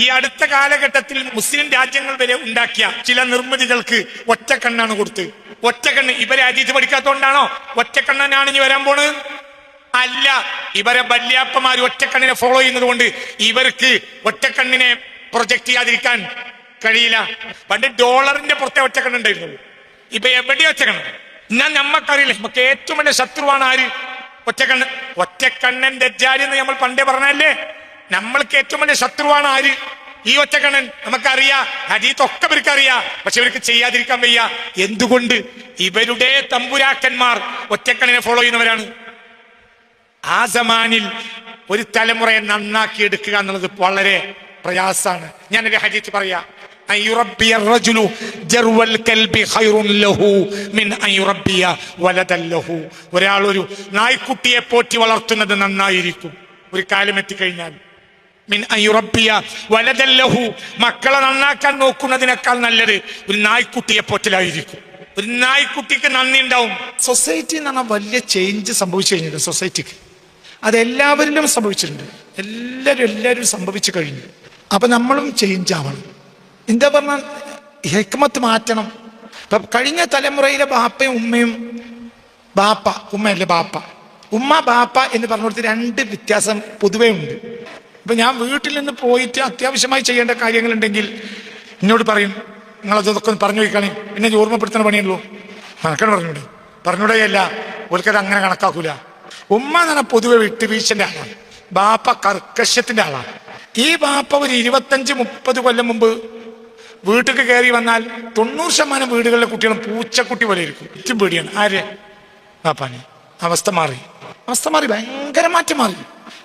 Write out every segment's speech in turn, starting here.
ഈ അടുത്ത കാലഘട്ടത്തിൽ മുസ്ലിം രാജ്യങ്ങൾ വരെ ഉണ്ടാക്കിയ ചില നിർമ്മിതികൾക്ക് ഒറ്റക്കണ്ണാണ് കൊടുത്ത്. ഒറ്റക്കണ്ണ് ഇവരെ അജീത് പഠിക്കാത്തോണ്ടാണോ? ഒറ്റക്കണ്ണനാണ് ഇനി വരാൻ പോണ് അല്ല ഇവരെ ബല്യാപ്പമാര് ഒറ്റക്കണ്ണിനെ ഫോളോ ചെയ്യുന്നത് കൊണ്ട് ഇവർക്ക് ഒറ്റക്കണ്ണിനെ പ്രൊജക്ട് ചെയ്യാതിരിക്കാൻ കഴിയില്ല. പണ്ട് ഡോളറിന്റെ പുറത്തെ ഒറ്റക്കണ്ണുണ്ടായിരുന്നുള്ളൂ ഇപ്പൊ എവിടെ ഒറ്റക്കണ്ണ്? ഞാൻ നമ്മക്കറിയില്ല. നമുക്ക് ഏറ്റവും വലിയ ശത്രുവാണ് ആര്? ഒറ്റക്കണ്ണ്. ഒറ്റക്കണ്ണൻ ദജ്ജാലി എന്ന് നമ്മൾ പണ്ടേ പറഞ്ഞല്ലേ? നമ്മൾക്ക് ഏറ്റവും വലിയ ശത്രുവാണ് ആര്? ഈ ഒറ്റക്കണൻ നമുക്കറിയാം. ഹരീത്തൊക്കെ ഇവർക്ക് അറിയാം പക്ഷെ ഇവർക്ക് ചെയ്യാതിരിക്കാൻ വയ്യ. എന്തുകൊണ്ട്? ഇവരുടെ തമ്പുരാക്കന്മാർ ഒറ്റക്കണ്ണിനെ ഫോളോ ചെയ്യുന്നവരാണ്. ആ സമാനിൽ ഒരു തലമുറയെ നന്നാക്കി എടുക്കുക എന്നുള്ളത് വളരെ പ്രയാസാണ് ഞാനൊരു ഹരീത്ത് പറയാം. ഒരാൾ ഒരു നായ്ക്കുട്ടിയെ പോറ്റി വളർത്തുന്നത് നന്നായിരിക്കും. ഒരു കാലം എത്തിക്കഴിഞ്ഞാൽ. മക്കളെ നന്നാക്കാൻ നോക്കുന്നതിനേക്കാൾ നല്ലത് ഒരു നായ്ക്കുട്ടിയെ പോറ്റലായിരിക്കും. ഒരു നായ്ക്കുട്ടിക്ക് നന്ദി ഉണ്ടാവും. സൊസൈറ്റി എന്ന് പറഞ്ഞാൽ വലിയ ചേഞ്ച് സംഭവിച്ചു കഴിഞ്ഞിട്ടുണ്ട് സൊസൈറ്റിക്ക് അത് എല്ലാവരിലും സംഭവിച്ചിട്ടുണ്ട്. എല്ലാവരും എല്ലാവരും സംഭവിച്ചു കഴിഞ്ഞു. അപ്പൊ നമ്മളും ചേഞ്ച് ആവണം. എന്താ പറഞ്ഞാൽ ഹെക്മത്ത് മാറ്റണം. ഇപ്പൊ കഴിഞ്ഞ തലമുറയിലെ ബാപ്പയും ഉമ്മയും ബാപ്പ ഉമ്മയല്ലേ ബാപ്പ? ഉമ്മ ബാപ്പ എന്ന് പറഞ്ഞിടത്ത് രണ്ട് വ്യത്യാസം പൊതുവേ ഉണ്ട്. ഇപ്പൊ ഞാൻ വീട്ടിൽ നിന്ന് പോയിട്ട് അത്യാവശ്യമായി ചെയ്യേണ്ട കാര്യങ്ങളുണ്ടെങ്കിൽ എന്നോട് പറയും നിങ്ങൾ അതൊക്കെ ഒന്ന് പറഞ്ഞു വയ്ക്കണേ ഇത് ഓർമ്മപ്പെടുത്തുന്ന പണിയുള്ളൂ കണക്കാണ് പറഞ്ഞൂടെ. പറഞ്ഞൂടെയല്ല ഒരിക്കലും അങ്ങനെ കണക്കാക്കൂല. ഉമ്മ എന്ന് പറഞ്ഞാൽ പൊതുവെ വിട്ടുവീഴ്ചന്റെ ആളാണ്. ബാപ്പ കർക്കശത്തിന്റെ ആളാണ്. ഈ ബാപ്പ ഒരു ഇരുപത്തഞ്ച് മുപ്പത് കൊല്ലം മുമ്പ് വീട്ടിൽ കയറി വന്നാൽ തൊണ്ണൂറ് ശതമാനം വീടുകളിലെ കുട്ടികളും പൂച്ചക്കുട്ടി പോലെ ഇരിക്കും. ഏറ്റവും പേടിയാണ്. ആര്? ബാപ്പാനെ. അവസ്ഥ മാറി. അവസ്ഥ മാറി. ഭയങ്കര മാറ്റം മാറി.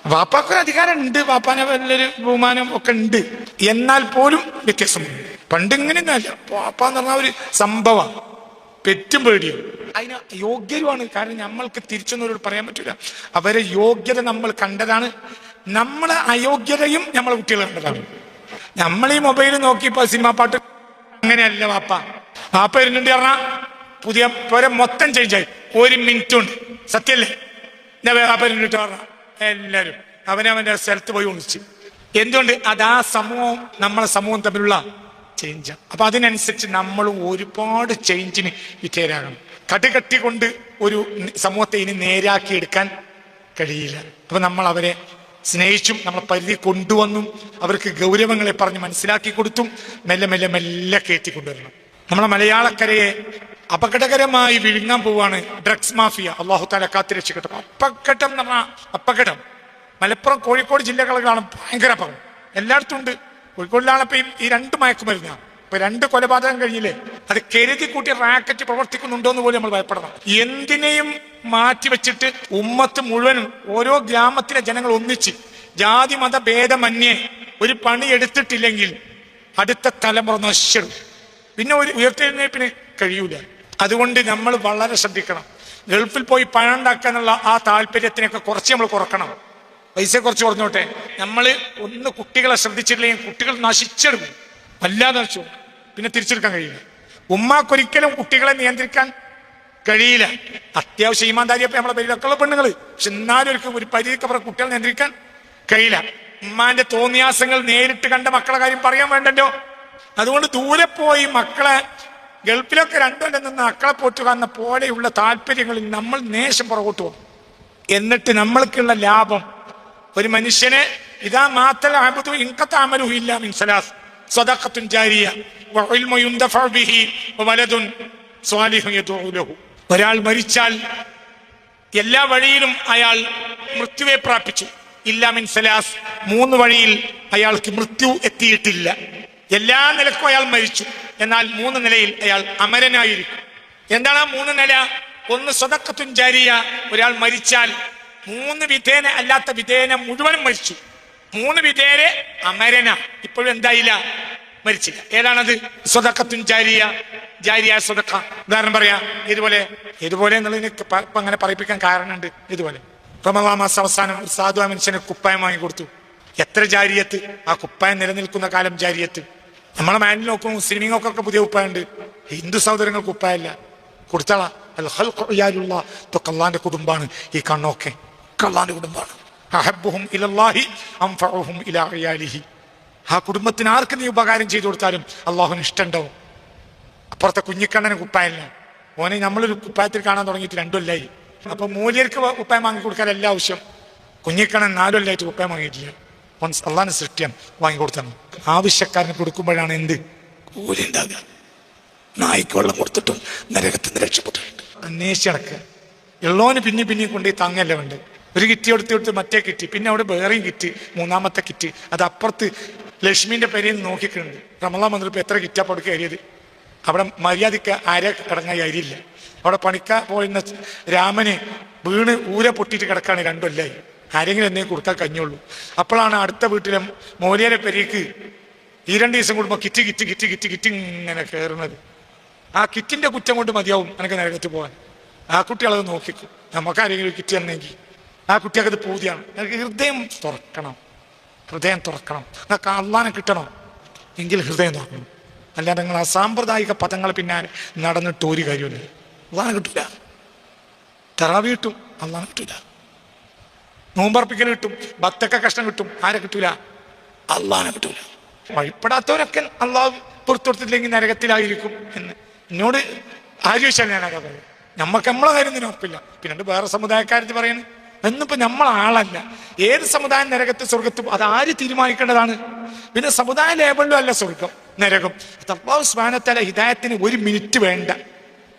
വാപ്പാക്കൊരു അധികാരം ഉണ്ട് വാപ്പാനെ വലിയൊരു ബഹുമാനം ഒക്കെ ഉണ്ട്. എന്നാൽ പോലും വ്യത്യാസമുണ്ട്. പണ്ട് ഇങ്ങനെയൊന്നുമല്ല. വാപ്പ എന്ന് പറഞ്ഞ ഒരു സംഭവം. പെറ്റും പേടിയും. അതിന് യോഗ്യരുമാണ്. കാരണം നമ്മൾക്ക് തിരിച്ചൊന്നും പറയാൻ പറ്റില്ല അവരെ യോഗ്യത നമ്മൾ കണ്ടതാണ്. നമ്മളെ അയോഗ്യതയും നമ്മളെ കുട്ടികൾ കണ്ടതാണ്. നമ്മൾ ഈ മൊബൈൽ നോക്കിയപ്പോ സിനിമ പാട്ട് അങ്ങനെയല്ല വാപ്പ. വാപ്പ ഇരുന്നുണ്ട് പറഞ്ഞാ പുതിയ പോലെ മൊത്തം ചേഞ്ചായി ഒരു മിനിറ്റ് ഉണ്ട് സത്യല്ലേ? ഞാൻ വാപ്പ ഇരുന്നിട്ട് പറഞ്ഞ. എല്ലാരും. അവനവന്റെ സ്ഥലത്ത് പോയി ഒന്നിച്ച്. എന്തുകൊണ്ട്? അത് ആ സമൂഹം നമ്മളെ സമൂഹം തമ്മിലുള്ള ചേഞ്ച് അപ്പൊ അതിനനുസരിച്ച് നമ്മളും ഒരുപാട് ചേഞ്ചിന് വിധേയരാകണം. കടുകട്ടി കൊണ്ട് ഒരു സമൂഹത്തെ ഇനി നേരാക്കി എടുക്കാൻ കഴിയില്ല. അപ്പൊ നമ്മൾ അവരെ സ്നേഹിച്ചും നമ്മളെ പരിധി കൊണ്ടുവന്നും അവർക്ക് ഗൗരവങ്ങളെ പറഞ്ഞ് മനസ്സിലാക്കി കൊടുത്തും മെല്ലെ മെല്ലെ മെല്ലെ കയറ്റി കൊണ്ടുവരണം. നമ്മളെ മലയാളക്കരയെ അപകടകരമായി വിഴുങ്ങാൻ പോവാണ് ഡ്രഗ്സ് മാഫിയ അള്ളാഹു താല കാത്തിരക്ഷിക്കട്ടെ. രക്ഷിക്കട്ടെ അപ്പക്കട്ടം എന്ന് പറഞ്ഞാൽ അപ്പകടം മലപ്പുറം കോഴിക്കോട് ജില്ലകളിലാണ് ഭയങ്കര അപകടം എല്ലായിടത്തും ഉണ്ട്. കോഴിക്കോടിലാണ് ഇപ്പൊ ഈ- രണ്ട് മയക്കുമരുന്നാണ് ഇപ്പൊ രണ്ട് കൊലപാതകം കഴിഞ്ഞില്ലേ? അത് കരുതി കൂട്ടി റാക്കറ്റ് പ്രവർത്തിക്കുന്നുണ്ടോ എന്ന് പോലും നമ്മൾ ഭയപ്പെടണം. എന്തിനേയും മാറ്റി വെച്ചിട്ട് ഉമ്മത്ത് മുഴുവനും ഓരോ ഗ്രാമത്തിലെ ജനങ്ങൾ ഒന്നിച്ച് ജാതി മത ഭേദമന്യേ ഒരു പണി എടുത്തിട്ടില്ലെങ്കിൽ അടുത്ത തലമുറ നശിച്ചിടും. പിന്നെ ഒരു ഉയർത്തെഴുന്നേപ്പിന് കഴിയൂല. അതുകൊണ്ട് നമ്മൾ വളരെ ശ്രദ്ധിക്കണം. ഗൾഫിൽ പോയി പണം ഉണ്ടാക്കാനുള്ള ആ താല്പര്യത്തിനൊക്കെ കുറച്ച് നമ്മൾ കുറക്കണം. പൈസ കുറച്ച് കുറഞ്ഞോട്ടെ. നമ്മൾ ഒന്ന് കുട്ടികളെ ശ്രദ്ധിച്ചില്ലെങ്കിൽ കുട്ടികൾ നശിച്ചെടുക്കും. വല്ലാതെ നശിച്ചു. പിന്നെ തിരിച്ചെടുക്കാൻ കഴിയില്ല. ഉമ്മാക്കൊരിക്കലും കുട്ടികളെ നിയന്ത്രിക്കാൻ കഴിയില്ല. അത്യാവശ്യം ഈമാന്താരിയപ്പോ നമ്മളെ പേരിലൊക്കെയുള്ള പെണ്ണുങ്ങൾ പക്ഷെ എന്നാലും ഒരു ഒരു പരിധിക്കപ്പുറം കുട്ടികളെ നിയന്ത്രിക്കാൻ കഴിയില്ല. ഉമ്മാന്റെ തോന്നിയാസങ്ങൾ നേരിട്ട് കണ്ട മക്കളെ കാര്യം പറയാൻ വേണ്ടല്ലോ. അതുകൊണ്ട് ദൂരെ പോയി മക്കളെ ഗൾഫിലൊക്കെ രണ്ടുകൊല്ലം നിന്ന് അക്കളെ പോറ്റുക എന്ന പോലെയുള്ള താല്പര്യങ്ങളിൽ നമ്മൾ നേശം പുറകോട്ട് പോകും. എന്നിട്ട് നമ്മൾക്കുള്ള ലാഭം ഒരു മനുഷ്യന് ഇതാ മാത്തൽ അബുദു ഇൻകത്താമലു ഇല്ല മിൻ സലാസ്. സ്വദഖത്തുൻ ജാരിയ. ലഹു. ഒരാൾ മരിച്ചാൽ എല്ലാ വഴിയിലും അയാൾ മൃത്യുവെ പ്രാപിച്ചു. ഇല്ല മിൻസലാസ് മൂന്ന് വഴിയിൽ അയാൾക്ക് മൃത്യു എത്തിയിട്ടില്ല. എല്ലാ നിലക്കും അയാൾ മരിച്ചു. എന്നാൽ മൂന്ന് നിലയിൽ അയാൾ അമരനായിരിക്കും. എന്താണ് ആ മൂന്ന് നില? ഒന്ന് സ്വതക്കത്തും ജാരിയ. ഒരാൾ മരിച്ചാൽ മൂന്ന് വിധേന അല്ലാത്ത വിധേന മുഴുവനും മരിച്ചു. മൂന്ന് വിധേരെ അമരന. ഇപ്പോഴും എന്തായില്ല? മരിച്ചില്ല. ഏതാണത്? സ്വതക്കത്തും ജാരിയ. ജാരിയ സ്വതക്ക. ഉദാഹരണം പറയാ ഇതുപോലെ ഇതുപോലെ എന്നുള്ളതിന് അങ്ങനെ പറയിപ്പിക്കാൻ കാരണമുണ്ട്. ഇതുപോലെ. റമവാമാസ അവസാനം ഒരു സാധു മനുഷ്യന് കുപ്പായം വാങ്ങി കൊടുത്തു എത്ര ജാരിയത്ത്? ആ കുപ്പായം നിലനിൽക്കുന്ന കാലം ജാരിയത്ത്. നമ്മളെ മാനിൽ നോക്കും മുസ്ലിമീങ്ങൾക്കൊക്കെ പുതിയ കുപ്പായുണ്ട് ഹിന്ദു സഹോദരങ്ങൾക്ക് കുപ്പായല്ല കൊടുത്താളാ. അൽ ഖൽഖു ഇയാലുള്ള. ഇതൊക്കെ അള്ളാന്റെ കുടുംബാണ്. ഈ കണ്ണൊക്കെ കള്ളാന്റെ കുടുംബാണ്. ആ കുടുംബത്തിന് ആർക്ക് നീ ഉപകാരം ചെയ്തു കൊടുത്താലും അള്ളാഹുവിന് ഇഷ്ടമുണ്ടാവും. അപ്പുറത്തെ കുഞ്ഞിക്കണ്ണന് കുപ്പായല്ല. ഓനെ നമ്മളൊരു കുപ്പായത്തിൽ കാണാൻ തുടങ്ങിയിട്ട് രണ്ടുമല്ലായി അപ്പൊ മൂല്യർക്ക് കുപ്പായം വാങ്ങി കൊടുക്കാൻ എല്ലാ ആവശ്യം. കുഞ്ഞിക്കണ്ണൻ നാലുമല്ലായിട്ട് കുപ്പായം വാങ്ങിയിട്ടില്ല. ഓൻ അള്ളാഹിന് സൃഷ്ടിയാണ് വാങ്ങി കൊടുത്തണം ആവശ്യക്കാരന് കൊടുക്കുമ്പോഴാണ് എന്ത്? കൂലി ഉണ്ടാകുക. നായ്ക്ക് വെള്ളം കൊടുത്തിട്ടും നരകത്തിൽ നിന്ന് രക്ഷപ്പെട്ടിട്ടുണ്ട്. അന്വേഷിച്ച് നടക്കുക. എള്ളോന് പിന്നെ പിന്നെ കൊണ്ട് തങ്ങല്ല വേണ്ട? ഒരു കിറ്റി എടുത്ത് കൊടുത്ത് മറ്റേ കിറ്റി പിന്നെ അവിടെ വേറെയും കിറ്റ് മൂന്നാമത്തെ കിറ്റ്. അത് അപ്പുറത്ത് ലക്ഷ്മിന്റെ പേരിൽ നിന്ന് നോക്കിക്കുന്നുണ്ട് റമലാ മന്ത്രിപ്പ് എത്ര കിറ്റാ പൊടുക്ക കയറിയത്? അവിടെ മര്യാദയ്ക്ക് ആരെ കിടങ്ങാൻ അരിയില്ല അവിടെ പണിക്കാ പോയിരുന്ന രാമന് വീണ് ഊര പൊട്ടിയിട്ട് കിടക്കാണ് രണ്ടുമല്ലായി ആരെങ്കിലും എന്നെ കൊടുക്കാൻ കഞ്ഞുള്ളൂ അപ്പോഴാണ് അടുത്ത വീട്ടിലെ മോലിയരെ പെരിക്ക് ഈ രണ്ട് ദിവസം കൂടുമ്പോൾ kit kit kit kit kit ഇങ്ങനെ കയറുന്നത്. ആ കിറ്റിന്റെ കുറ്റം കൊണ്ട് മതിയാവും എനിക്ക് നരകത്ത് പോകാൻ ആ കുട്ടികളത് നോക്കിക്കും. നമുക്കാരെങ്കിലും കിറ്റ് തന്നെങ്കിൽ. ആ കുട്ടിയൊക്കെ അത് പൂതിയാണ്. എനിക്ക് ഹൃദയം തുറക്കണം. ഹൃദയം തുറക്കണം. നിങ്ങൾക്ക് അള്ളാനെ കിട്ടണം. എങ്കിൽ ഹൃദയം തുറക്കണം. അല്ലാതെ നിങ്ങൾ ആ അസാമ്പ്രദായിക പദങ്ങൾ പിന്നാലെ നടന്നിട്ട് ഒരു കാര്യമില്ല അള്ളാനെ കിട്ടില്ല തെറാവി വീട്ടും അള്ളാനെ കിട്ടില്ല നോമ്പർപ്പിക്കൽ കിട്ടും ഭക്തക്ക കഷ്ടം കിട്ടും ആരെ കിട്ടൂല? അള്ളഹാനെ കിട്ടൂല. വഴിപ്പെടാത്തവരൊക്കെ അള്ളാഹ് പുറത്തുകൊടുത്തില്ലെങ്കിൽ നരകത്തിലായിരിക്കും എന്ന്. എന്നോട് ആര് ചോദിച്ചാൽ ഞാൻ പറയും നമ്മക്ക് നമ്മളെ കാര്യം തന്നെ ഉറപ്പില്ല. പിന്നെ വേറെ സമുദായക്കാരത്ത് പറയുന്നു എന്നിപ്പോ നമ്മൾ ആളല്ല. ഏത് സമുദായം നരകത്ത് സ്വർഗത്തും അത് ആര് തീരുമാനിക്കേണ്ടതാണ്? പിന്നെ സമുദായ ലേബലിലും അല്ല സ്വർഗം നരകം. അള്ളാഹു സ്വാനത്തല ഹിദായത്തിന് ഒരു മിനിറ്റ് വേണ്ട.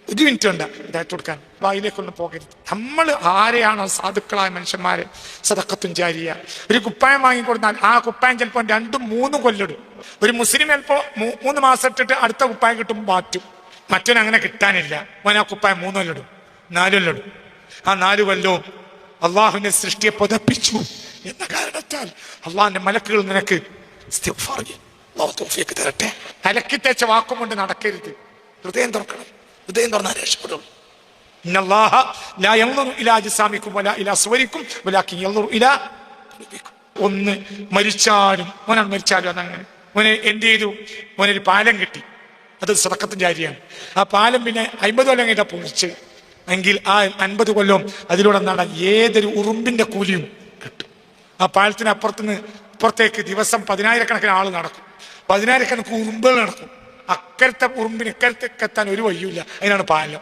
ഒരു മിനിറ്റ് വേണ്ട ഇതായിട്ട് കൊടുക്കാൻ. വായിലേക്കൊന്നും പോകരുത്. നമ്മൾ ആരെയാണോ സാധുക്കളായ മനുഷ്യന്മാരെ? സതക്കത്തും ജാരിയ. ഒരു കുപ്പായം വാങ്ങിക്കൊടുത്താൽ ആ കുപ്പായം ചിലപ്പോൾ രണ്ടും മൂന്നും കൊല്ലിടും. ഒരു മുസ്ലിം ചിലപ്പോൾ മൂന്ന് മാസം ഇട്ടിട്ട് അടുത്ത കുപ്പായം കിട്ടും മാറ്റും മറ്റൊന്നും അങ്ങനെ കിട്ടാനില്ല. മോൻ ആ കുപ്പായം മൂന്ന് കൊല്ലിടും നാല് കൊല്ലിടും. ആ നാല് കൊല്ലവും അള്ളാഹുവിന്റെ സൃഷ്ടിയെ പുതപ്പിച്ചു എന്ന കാരണത്താൽ അള്ളാഹിന്റെ മലക്കുകൾ നിനക്ക് തരട്ടെ അലക്കി തേച്ച വാക്കും കൊണ്ട് നടക്കരുത്. ഹൃദയം തുറക്കണം. ഹൃദയം തുറന്നാൽ രക്ഷപ്പെടും. ഒന്ന് മരിച്ചാലും മോനാണ് മരിച്ചാലും അതങ്ങനെ. മോനെ എന്ത് ചെയ്തു? മോനൊരു പാലം കിട്ടി. അത് സതക്കത്തും ജാരിയാണ് ആ പാലം പിന്നെ അമ്പത് കൊല്ലം കഴിഞ്ഞാൽ പൊളിച്ച് എങ്കിൽ ആ അൻപത് കൊല്ലം അതിലൂടെ നട ഏതൊരു ഉറുമ്പിന്റെ കൂലിയും കിട്ടും. ആ പാലത്തിന് അപ്പുറത്തുനിന്ന് ഇപ്പുറത്തേക്ക് ദിവസം പതിനായിരക്കണക്കിന് ആൾ നടക്കും. പതിനായിരക്കണക്കിന് ഉറുമ്പുകൾ നടക്കും. അക്കരത്തെ ഉറുമ്പിന് ഇക്കരത്തേക്ക് എത്താൻ ഒരു വഴിയില്ല അതിനാണ് പാലം.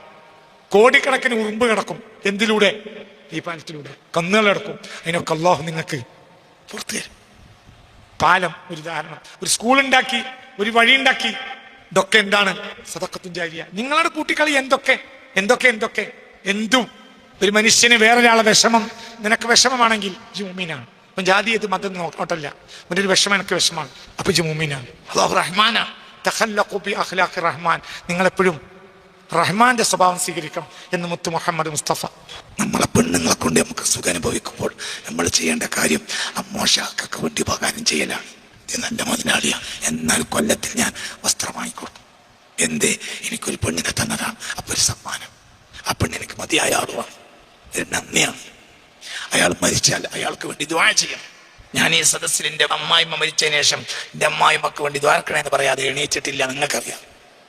കോടിക്കണക്കിന് ഉറുമ്പ് കിടക്കും. എന്തിലൂടെ? ഈ പാലത്തിലൂടെ. കന്നുകൾ കിടക്കും അതിനൊക്കെ അള്ളാഹു നിങ്ങൾക്ക് പുറത്തു തരും. പാലം ഒരു ഉദാഹരണം. ഒരു സ്കൂൾ ഉണ്ടാക്കി ഒരു വഴി ഉണ്ടാക്കി. ഇതൊക്കെ എന്താണ്? സതക്കത്തും അരിയ നിങ്ങളുടെ കൂട്ടിക്കളി. എന്തൊക്കെ? എന്തൊക്കെ എന്തൊക്കെ? എന്തും. ഒരു മനുഷ്യന് വേറൊരാളെ വിഷമം നിനക്ക് വിഷമമാണെങ്കിൽ ജുമീനാണ് അപ്പം ജാതി ഏത് മതം നോട്ടല്ല ഒരു വിഷമം എനിക്ക് വിഷമാണ് അപ്പൊ ജുമീനാണ് അള്ളാഹു റഹ്മാനാണ്. തഖല്ലഖു ബി അഖ്ലാഖി റഹ്മാൻ. നിങ്ങളെപ്പോഴും റഹ്മാന്റെ സ്വഭാവം സ്വീകരിക്കണം എന്ന് മുത്തു മുഹമ്മദ് മുസ്തഫ. നമ്മളെ പെണ്ണുങ്ങളെ കൊണ്ട് നമുക്ക് സുഖം അനുഭവിക്കുമ്പോൾ നമ്മൾ ചെയ്യേണ്ട കാര്യം അമ്മോഷാക്കൊക്കെ വേണ്ടി ഉപകാരം ചെയ്യലാണ്. ഇത് നല്ല മുതലാളിയാണ് എന്നാൽ കൊല്ലത്തിൽ ഞാൻ വസ്ത്രം വാങ്ങിക്കൊടുക്കും എന്തേ? എനിക്കൊരു പെണ്ണിനെ തന്നതാണ്. അപ്പൊ ഒരു സമ്മാനം. ആ പെണ്ണെനിക്ക് മതിയായ ആളുമാണ് ഒരു നന്ദിയാണ്. അയാൾ മരിച്ചാൽ അയാൾക്ക് വേണ്ടി ദ്വാര ചെയ്യണം. ഞാൻ ഈ സദസ്സിൽ എന്റെ അമ്മായിമ്മ മരിച്ചതിന് ശേഷം എന്റെ അമ്മായിമ്മക്ക് വേണ്ടി ദ്വാരക്കണമെന്ന് പറയാതെ എണീച്ചിട്ടില്ല നിങ്ങൾക്കറിയാം.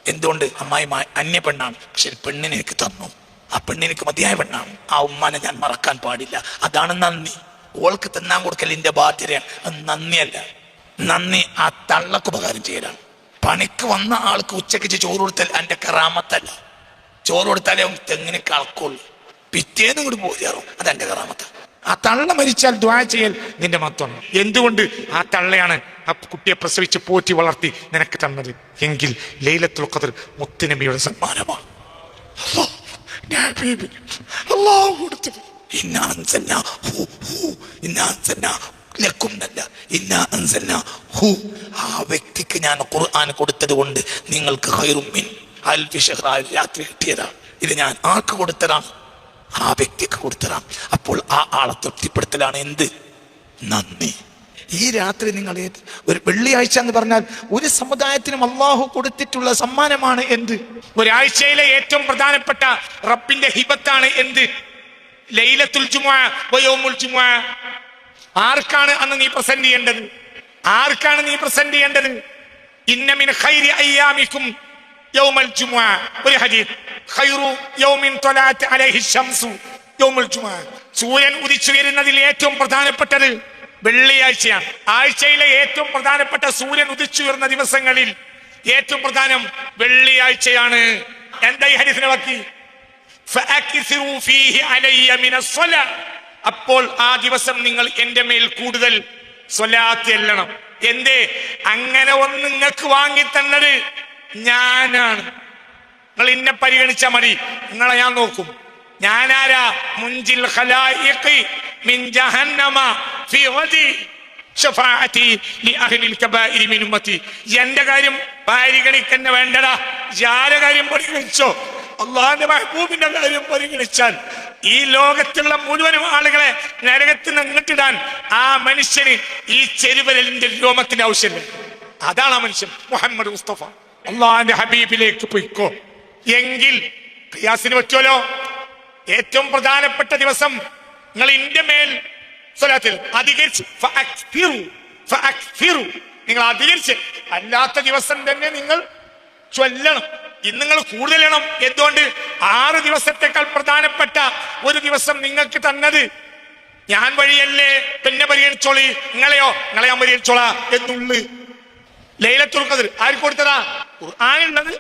എന്തുകൊണ്ട്? അമ്മായിമ്മ അന്യ പെണ്ണാണ്. പക്ഷെ പെണ്ണിനെ എനിക്ക് തന്നു. ആ പെണ്ണിനെനിക്ക് മതിയായ പെണ്ണാണ്. ആ ഉമ്മാനെ ഞാൻ മറക്കാൻ പാടില്ല. അതാണ് നന്ദി. ഓൾക്ക് തന്നാൻ കൊടുക്കൽ എന്റെ ബാധ്യതയാണ്. അത് നന്ദിയല്ല. നന്ദി ആ തള്ളക്ക് ഉപകാരം ചെയ്യലാണ്. പണിക്ക് വന്ന ആൾക്ക് ഉച്ചയ്ക്ക് ചോറ് കൊടുത്താൽ എന്റെ കറാമത്തല്ല. ചോറ് കൊടുത്താലേ തെങ്ങിനെ കളക്കുള്ളൂ പിറ്റേന്നും കൂടി പോയി പോരാറും അതെന്റെ കറാമത്ത. ആ തള്ള മരിച്ചാൽ ദ്വാ ചെയ്യൽ നിന്റെ മഹത്വം. എന്തുകൊണ്ട് ആ തള്ളയാണ് ആ കുട്ടിയെ പ്രസവിച്ച് പോറ്റി വളർത്തി നിനക്ക് തന്നത്? എങ്കിൽ ലൈലത്തുൽ ഖദർ മുത്തുനബിയുടെ സമ്മാനമാണ്. അല്ലാഹു കൊടുത്തത്. ആ വ്യക്തിക്ക് ഞാൻ ഖുർആൻ കൊടുത്തത് കൊണ്ട് നിങ്ങൾക്ക് ഹൈറുമിൻ മിൻ. അൽഫി ഷഹ്റ രാത്രി കിട്ടിയതാണ് ഇത് ഞാൻ ആർക്ക് കൊടുത്തതാണ് ആ വ്യക്തിക്ക് കൊടുത്തതാണ് അപ്പോൾ ആ ആളെ തൃപ്തിപ്പെടുത്തലാണ് എന്ത്? നന്ദി. ഈ രാത്രി നിങ്ങൾ ഒരു വെള്ളിയാഴ്ച എന്ന് പറഞ്ഞാൽ ഒരു സമുദായത്തിനും അള്ളാഹു കൊടുത്തിട്ടുള്ള സമ്മാനമാണ് എന്ത്? ഒരാഴ്ചയിലെ ഏറ്റവും പ്രധാനപ്പെട്ട റബ്ബിന്റെ ഹിബത്താണ് എന്ത്? ലൈലത്തുൽ ആർക്കാണ് അന്ന് നീ പ്രസന്റ് ചെയ്യേണ്ടത്? ആർക്കാണ് നീ പ്രസന്റ് ചെയ്യേണ്ടത്? ഇന്ന മിൻ ഖൈരി യൗമൽ ജുമുഅ ഒരു ഹദീസ്. ഖൈറു യൗമിൻ ത്വലാഅത്ത് അലൈഹി ശംസു. യൗമുൽ ജുമുഅ സൂര്യൻ ഉദിച്ചു വരുന്നതിൽ ഏറ്റവും പ്രധാനപ്പെട്ടത് വെള്ളിയാഴ്ചയാണ്. ആഴ്ചയിലെ ഏറ്റവും പ്രധാനപ്പെട്ട സൂര്യൻ ഉദിച്ചുയർന്ന ദിവസങ്ങളിൽ ഏറ്റവും പ്രധാനം വെള്ളിയാഴ്ചയാണ്. എന്താ ഈ അലയ്യ മിനസ്സലാ. അപ്പോൾ ആ ദിവസം നിങ്ങൾ എന്റെ മേൽ കൂടുതൽ സ്വലാത്ത് എല്ലണം എന്തേ? അങ്ങനെ ഒന്ന് നിങ്ങൾക്ക് വാങ്ങി തന്നത് ഞാനാണ്. നിങ്ങൾ ഇന്നെ പരിഗണിച്ച മതി. നിങ്ങളെ ഞാൻ നോക്കും. ഞാനാരാ? ഖലായിഖി മിൻ ജഹന്നമ എന്റെ കാര്യം പരിഗണിക്കന്നെ വേണ്ടടാ. യാരെ കാര്യം പരിഗണിച്ചോ? അള്ളാഹിന്റെ മഹബൂബിന്റെ കാര്യം പരിഗണിച്ചാൽ ഈ ലോകത്തുള്ള മുഴുവനും ആളുകളെ നരകത്തിൽ നിന്നിട്ടിടാൻ ആ മനുഷ്യന് ഈ ചെരുവലിന്റെ രോമത്തിന്റെ ആവശ്യമില്ല. അതാണ് ആ മനുഷ്യൻ മുഹമ്മദ് മുസ്തഫ. അള്ളാഹിന്റെ ഹബീബിലേക്ക് പൊയ്ക്കോ. എങ്കിൽ ഖിയാസിന് പറ്റുമല്ലോ ഏറ്റവും പ്രധാനപ്പെട്ട ദിവസം നിങ്ങൾ ഇന്റെ മേൽ സ്വലാത്തിൽ. നിങ്ങൾ അധികരിച്ച് അല്ലാത്ത ദിവസം തന്നെ നിങ്ങൾ ചൊല്ലണം. ഇന്ന് നിങ്ങൾ കൂടുതൽ ഇണം എന്തുകൊണ്ട്? ആറ് ദിവസത്തെക്കാൾ പ്രധാനപ്പെട്ട ഒരു ദിവസം നിങ്ങൾക്ക് തന്നത് ഞാൻ വഴിയല്ലേ? പിന്നെ പരിഗണിച്ചോളി നിങ്ങളെയോ? നിങ്ങളെ ഞാൻ പരിഗണിച്ചോളാ എന്നുള്ളു ലൈലത്തുൽ ഖദർ ആർക്ക് കൊടുത്തതാ? ഖുർആനുള്ളത്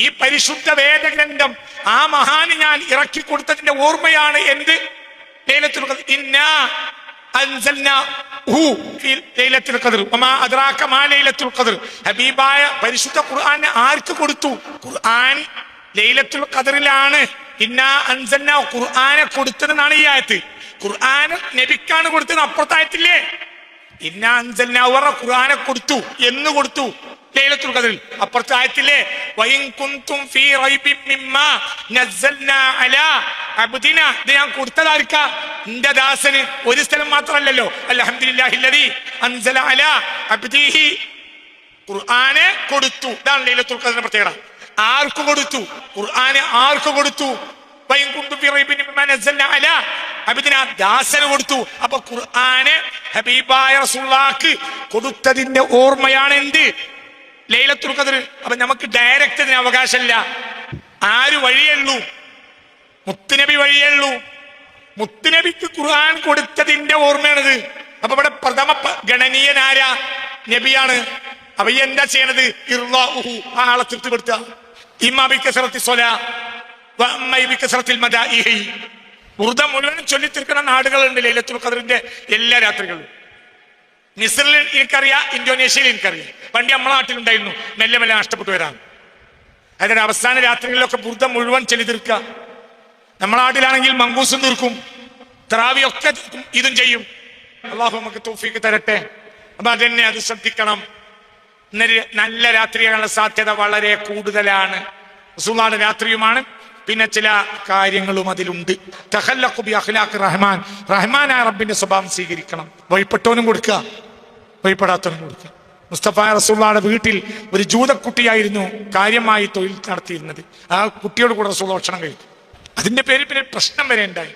ഈ പരിശുദ്ധ വേദഗ്രന്ഥം ആ മഹാന് ഞാൻ ഇറക്കി കൊടുത്തതിന്റെ ഓർമ്മയാണ് എന്ത്? ലൈലത്തുൽ ഖദർ. ഇന്നാ ഹബീബായ പരിശുദ്ധ ഖുർആാനെ ആർക്ക് കൊടുത്തു? ഖുർആൻ ലൈലത്തുൽ ഖദറിലാണ്. ഇന്നാ അൻസൽനാ ഖുർആനെ കൊടുത്തതെന്നാണ് ഈ ആയത്ത്. ഖുർആൻ നബിക്കാണ് കൊടുത്തത് അപ്പുറത്തായത്തില്ലേ ഇന്ന അൻസൽനാവറ ഖുർആനെ കൊടുത്തു എന്ന് കൊടുത്തു ലൈലത്തുൽ ഖദറിൽ. അപ്പുറത്തെ ആയത്തിലെ ഫീ നസ്സൽനാ അലാ ദാസന്. ഒരു സ്ഥലം മാത്രമല്ലല്ലോ. അൽഹംദുലില്ലാഹില്ലദീ അൻസല അലാ അബ്ദിഹി. ഖുർആനെ കൊടുത്തു. ഇതാണ് ലൈലത്തുൽ പ്രത്യേകത. ആർക്ക് കൊടുത്തു? ഖുർആനെ ആർക്ക് കൊടുത്തു? കൊടുത്തു. അപ്പൊ ഖുർആന് ഹബീബായ റസൂള്ളാക്ക് കൊടുത്തതിന്റെ ഓർമ്മയാണ് എന്ത്? ലൈലത്തുൽ അപ്പൊ നമുക്ക് ഡയറക്റ്റ് ഇതിന് അവകാശമില്ല. ആര് വഴിയുള്ളൂ മുത്തുനബി വഴിയുള്ളൂ മുത്തുനബിക്ക് ഖുർആൻ കൊടുത്തതിന്റെ ഓർമ്മയാണിത്. അപ്പൊ ഇവിടെ പ്രഥമ ഗണനീയനാരാ നബിയാണ്. അപ്പൊ എന്താ ചെയ്യണത്? ഇർളാഉഹു, ആ ആളെ തൃപ്തിപ്പെടുത്തുക. ഇമ്മാബി കസറത്തി സ്വല. ഉറുദ മുഴുവൻ ചൊല്ലിത്തീർക്കുന്ന നാടുകളുണ്ട് ലൈലത്തുൽ ഖദറിന്റെ എല്ലാ രാത്രികളും. മിസ്രിൽ എനിക്കറിയാം ഇന്തോനേഷ്യയിൽ എനിക്കറിയാം. പണ്ട് നമ്മളെ നാട്ടിലുണ്ടായിരുന്നു. മെല്ലെ മെല്ലെ നഷ്ടപ്പെട്ടു വരാൻ അതിന്റെ അവസാന രാത്രികളിലൊക്കെ ബുർദ മുഴുവൻ ചെല്ലി തീർക്കുക നമ്മളെ നാട്ടിലാണെങ്കിൽ മങ്കൂസും തീർക്കും. ത്രാവിയൊക്കെ ഇതും ചെയ്യും. അള്ളാഹു നമുക്ക് തോഫിക്ക് തരട്ടെ. അപ്പൊ അതന്നെ അത് ശ്രദ്ധിക്കണം. നല്ല രാത്രിയാകാനുള്ള സാധ്യത വളരെ കൂടുതലാണ്. റസൂലുള്ളാഹിയുടെ രാത്രിയുമാണ്. പിന്നെ ചില കാര്യങ്ങളും അതിലുണ്ട്. തഖല്ലഖു ബി അഖ്ലാഖ് റഹ്മാൻ. റഹ്മാനായ റബ്ബിന്റെ സ്വഭാവം സ്വീകരിക്കണം. വഴിപ്പെട്ടവനും കൊടുക്കുക. വഴിപ്പെടാത്തവനും കൊടുക്കുക. മുസ്തഫ റസൂള്ളയുടെ വീട്ടിൽ ഒരു ജൂതക്കുട്ടിയായിരുന്നു കാര്യമായി തൊഴിൽ നടത്തിയിരുന്നത്. ആ കുട്ടിയോട് കൂടെ റസൂൾ ഭക്ഷണം കഴിക്കും. അതിന്റെ പേരിൽ പിന്നെ പ്രശ്നം വരെ ഉണ്ടായി.